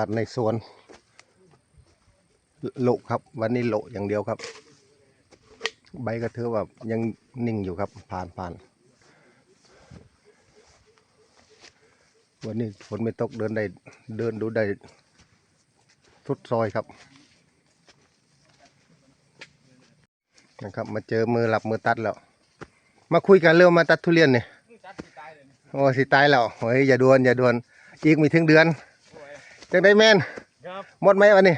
าศในสวนโลครับ วันนี้โลอย่างเดียวครับ ใบกระเทือแบบยังนิ่งอยู่ครับ ผ่านผ่านวันนี้ฝนไม่ตกเดินได้เดินดูได้ทุดซอยครับนะครับ มาเจอมือหลับมือตัดแล้ว มาคุยกันเรื่องมาตัดทุเรียนเนี่ยโอ้สิตายแล้วเฮ้ยอย่าดวนอย่าดวนอีกไม่ถึงเดือน จังได้แม่นครับหมดไหมวันนี้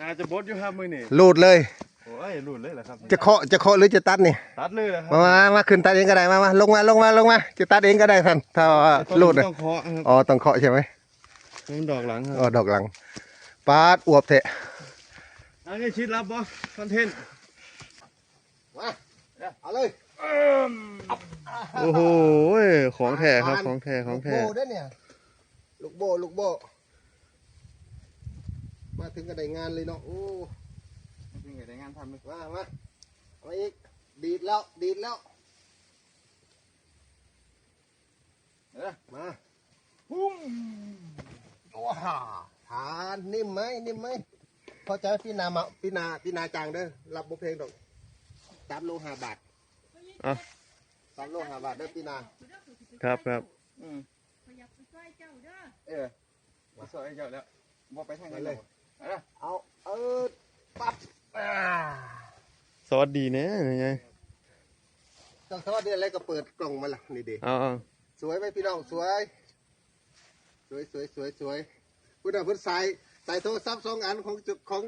น่าจะบดอยู่ครับมือนี่ลูดเลย โอ้ยรุ่นเลยเหรอครับจะเคาะจะเคาะหรือจะตัดนี่ ตัดเลยเหรอครัมามามาขึ้นตัดเองก็ได้มามาลงมาลงมาลงมา จะตัดเองก็ได้ท่านถ้าว่าลูดเลนะต้องเคาะครับอ๋อต้องเคาะใช่ไหมต้องดอกหลังครับอ๋อดอกหลังปาดอวบเถอะอันนี้ชิดรับบ่คอนเทนต์มาเอาเลยโอ้โหของแท้ครับของแท้ของแท้ลูกโบด้วยเนี่ยลูกโบลูกโบ มาถึงก็ได้งานเลยเนาะโอ้เป็นไงได้งานทำเลยมามาเอามาอีกดีดแล้วดีดแล้วเออมาปุ้มว้าทานนิ่มไหมนิ่มไหมพอใจพี่นามาพี่นาพี่นาจางเด้อรับบุเพลงดอกสามโลห้าบาทอะสามโลห้าบาทเด้อพี่นา ครับครับอืมอยากไปช่วยเจ้าเด้อเออมาสวยเจ้าแล้วบ่ไปทางไหนเลย เอาเออปั๊บอ่าสวัสดีเนี่ยยังไงจังสวัสดีอะไรก็เปิดกล่องมาละนี่ดีเอาเอาสวยไหมพี่น้องสวย สวยสวยสวยสวยพุทธะพุทธสายสายโทรศัพท์สองอันของจุของ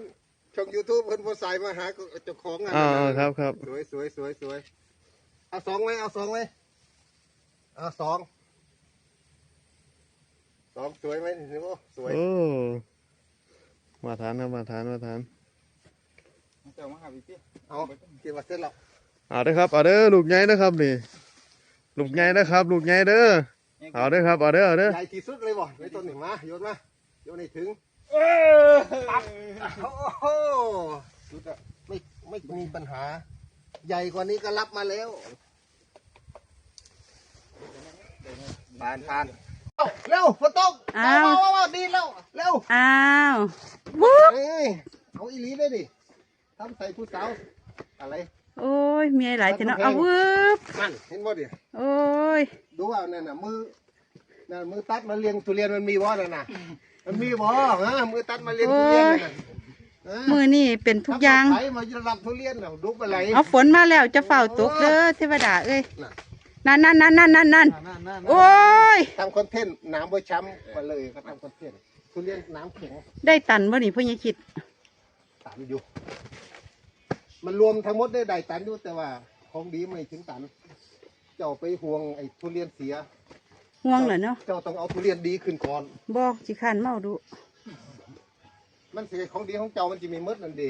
ช่องยูทูบเพิ่นพุทธสายมาหาเจ้าของอันเอานั้นเอาน่ะครับครับสวยสวยสวยสวยเอาสองไหมเอาสองไหมเอาสองสองสวยไหมนี่โอ้สวยโอ้ มาทานครับมาทานมาทานเจ้ามาหาพี่พี่เอากินมาเสร็จแล้วเอาเด้อครับเอาเด้อลูกใหญ่นะครับนี่ลูกใหญ่นะครับ ลูกใหญ่เด้อเอาเด้อครับเอาเด้อเอาเด้อใหญ่ที่สุดเลยบ่ในต้นหนึ่งมาโยนมาโยนให้ถึงเออโอ้โหสุดอะไม่ไม่มีปัญหา ใหญ่กว่านี้ก็รับมาแล้วผ่านผ่านเอาเร็วฝนตกอ้าวว้าวว้าวดีแล้วเร็วอ้าว วุบเอ้ยเอาอีหลีได้ดิทำใส่ผู้สาวอะไร โอ้ยมีหลายเถอะเนาะเอาวืบนั่นเห็นบ่ดิโอ้ยดูว่านั่นน่ะมือนั่นมือตัดมาเลี้ยงทุเรียนมันมีบ่นั่นน่ะ มันมีบ่ฮะมือตัดมาเลี้ยงทุเรียนนั่นน่ะฮะมือนี่เป็นทุกอย่าง ทำไถมาจะรับทุเรียนน่ะดูไปไหลเอาฝนมาแล้วจะเฝ้าตกเด้อเทวดาเอ้ยนั่นนั่นนั่นนั่นนั่นนั่นนั่นนั่นโอ้ย ทำคอนเทนต์น้ำบ่ช้ำมาเลยครับทำคอนเทนต์ ทุเรียนน้ำแข็งได้ตันบ่นี่พ่อใหญ่คิดตันอยู่ มันรวมทั้งหมดได้ได้ตันอยู่แต่ว่าของดีไม่ถึงตัน เจ้าไปห่วงไอ้ทุเรียนเสียห่วงเหรอเนาะเจ้าต้องเอาทุเรียนดีขึ้นก่อนบอกสิขันเมาดู มันเสียของดีของเจ้ามันจะมีมดนั่นดี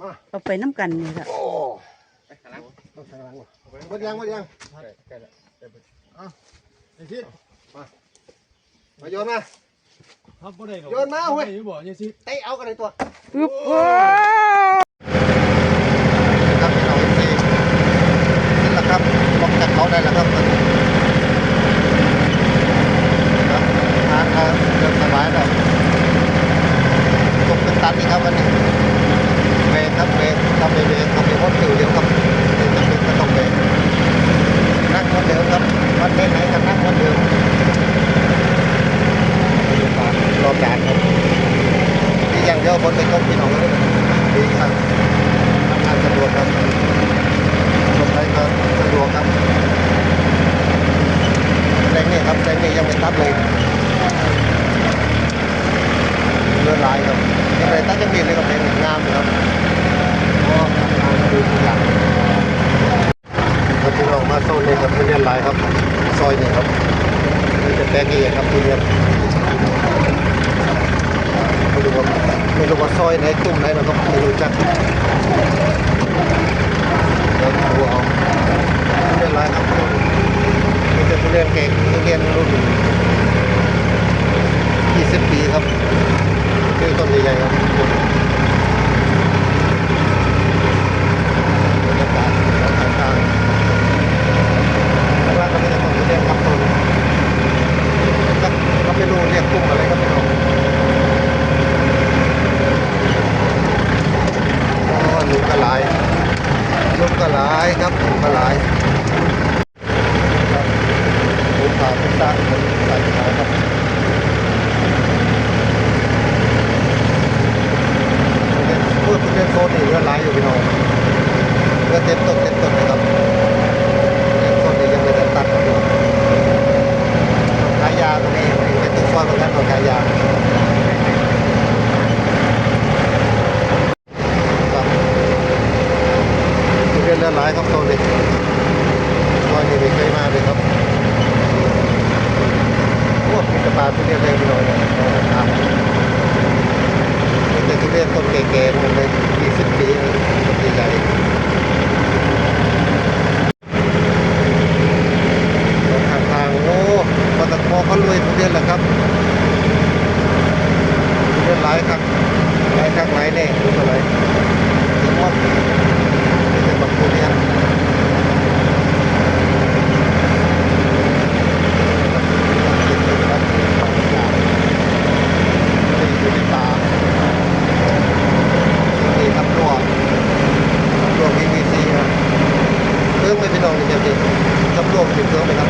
มาเอาไปน้ำกันนี่ละโอ้ต้องทางหลังวะหมดยังหมดยังเอาไอ้ชิดมา มาโยนมาครับบ่ได้หรอกโยนมาเว้ยอยู่บ่ยังสิ เตะเอากันเลยตัว ปึ๊บโอ้างเดียวคนไปตกพี่น้องเลยดีครับทำงานสะดวกครับชมได้ก็สะดวกครับแรงนี่ครับแรงนี่ยังไม่ตัดเลยเรือลายครับยังไม่ตัดยังมีเลยกับเพลงงามครับก็ทางอย่างครับพี่องมาโซนนี้ครับทุเรีนลายครับซอยนี่ครับนี่จะแตกเองครับทีเรียน Thank you. ไม่รู้ว่าซอยไหนตุ้มไหนเราก็ไปดูจักเดี๋ยวดูเอาไม่เป็นไรครับมีแต่ผู้เรียนเก่งผู้เรียนรุ่สิบปีครับคือต้นใหญ่ๆครับ ว่านี่ไม่เคยมาเลยครับพวกกินปาทุเรียนเลยพี่น้องนะครับเป็นแต่ทุเรียนต้นแก่ๆนเลยยี่สิบปีต้นใหญ่ทางโอ้ปตทเขารวยทุเรียแหละครับเรียนหลายครับหายครับหลายแน่รู้เท่าไทุกคนเป็นบางทุเรีย ไม่เป็ลองเลยครับพี่ทำรวมเป็นเครื่องไปครับ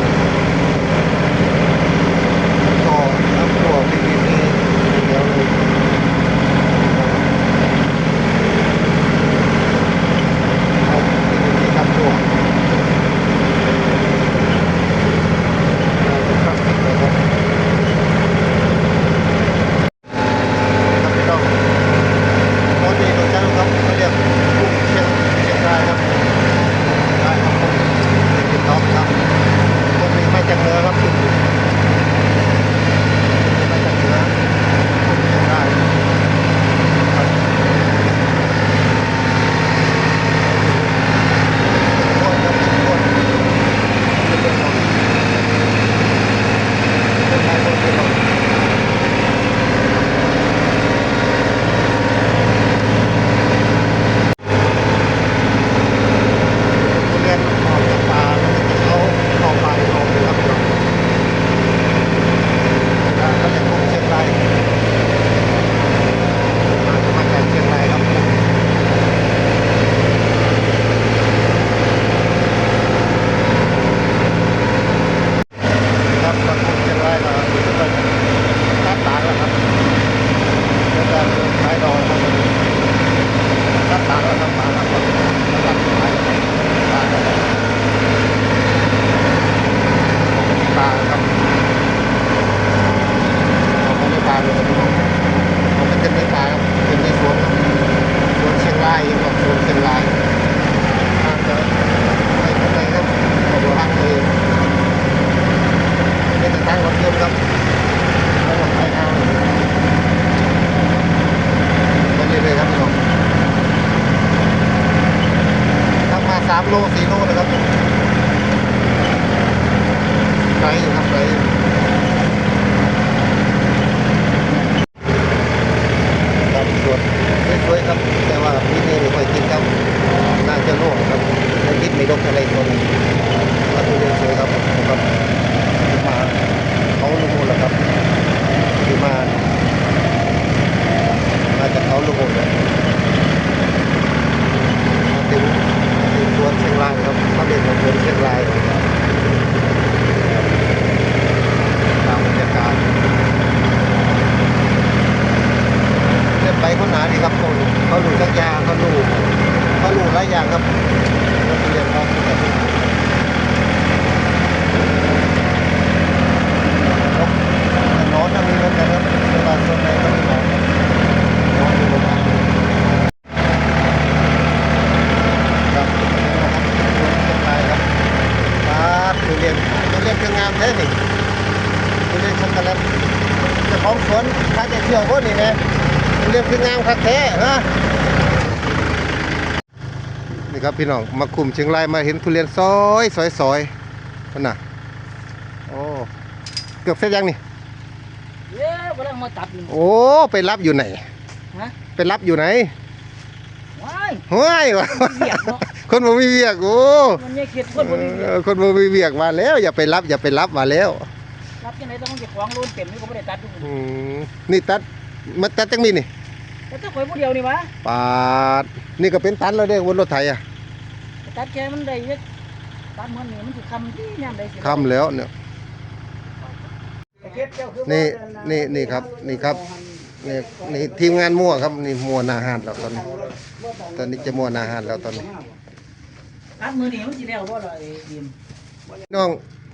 คืองามคักแท้ฮะนี่ครับพี่น้องมาคุมเชียงรายมาเห็นทุเรียนซอยซอยซอยนั่นน่ะโอ้เกือบเสร็จยังนี่เย้บ่ได้มาตัดนี่โอ้ไปรับอยู่ไหนฮะไปรับอยู่ไหนว้ายห้วยวมันเบียดเนาะคนบ่มีเวียกโอ้มันเนี่ยเขียดคนบ่มีเบียดเออคนบ่มีเวียกมาแล้ว อย่าไปรับอย่าไปรับมาแล้วรับจังไดต้องเก็บของโลนเต็มนี่ก็บ่ได้ตัดทุกคนอืมนี่ตัดมาตัดจังมีนี่ แต่ถ้าข่อยผู้เดียวนี่วะปาดนี่ก็เป็นตันแล้วเด้บนรถไถอะตัดแค่มันได้เยอะตัดมันนี่มันสิคำที่ยามใดสิค่ำแล้วเนี่ย นี่นี่นี่ครับนี่ครับนี่นี่ทีมงานมั่วครับนี่มั่วหนาหาดแล้วตอนนี้ ตอนนี้จะมั่วหนาหาดแล้วตอนนี้ตัดมือนี่มันสิแล้วบ่ล่ะไอ้ดิมน้อง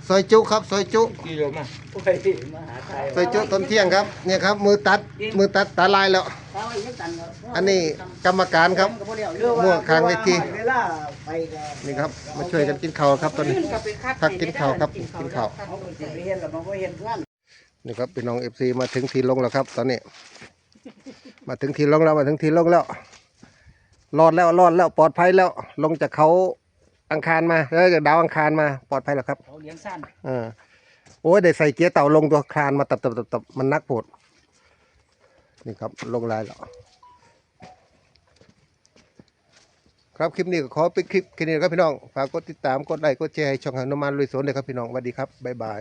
ซอยจุครับซอยจุกี่โลมาโอ้ยมาหาใครซอยจุตอนเที่ยงครับเนี่ยครับมือตัดมือตัดตาลายแล้ว ตาไว้ยังตันเนาะอันนี้กรรมการครับก็บ่แล้วมั่วค้างเวทีเวลาไปก็นี่ครับ มาช่วยกันกินข้าวครับตอนนี้ก็ไปคัดพักกินข้าวครับกินข้าวเอาไปสิไปเฮ็ดแล้วมันบ่เฮ็ดงานนี่ครับพี่น้องเอฟซีมาถึงทีลงแล้วครับ ตอนนี้ มาถึงทีลงแล้วมาถึงทีลงแล้วรอดแล้วรอดแล้วปลอดภัยแล้ว ลงจากเขาอังคารมาเออจากดาวอังคารมาปลอดภัยแล้วครับเขาเลี้ยงสั้นเออโอ้ยได้ใส่เกียร์เต่าลงตัวคลานมาตับตับตับตับมันนักโผด นี่ครับลงลายแล้วครับคลิปนี้ก็ขอเป็นคลิปแค่นี้ครับพี่น้อง ฝากกดติดตาม กดไลค์ กดแชร์ให้ช่องหนุมานลุยสวนเลยครับพี่น้องสวัสดีครับ บ๊ายบาย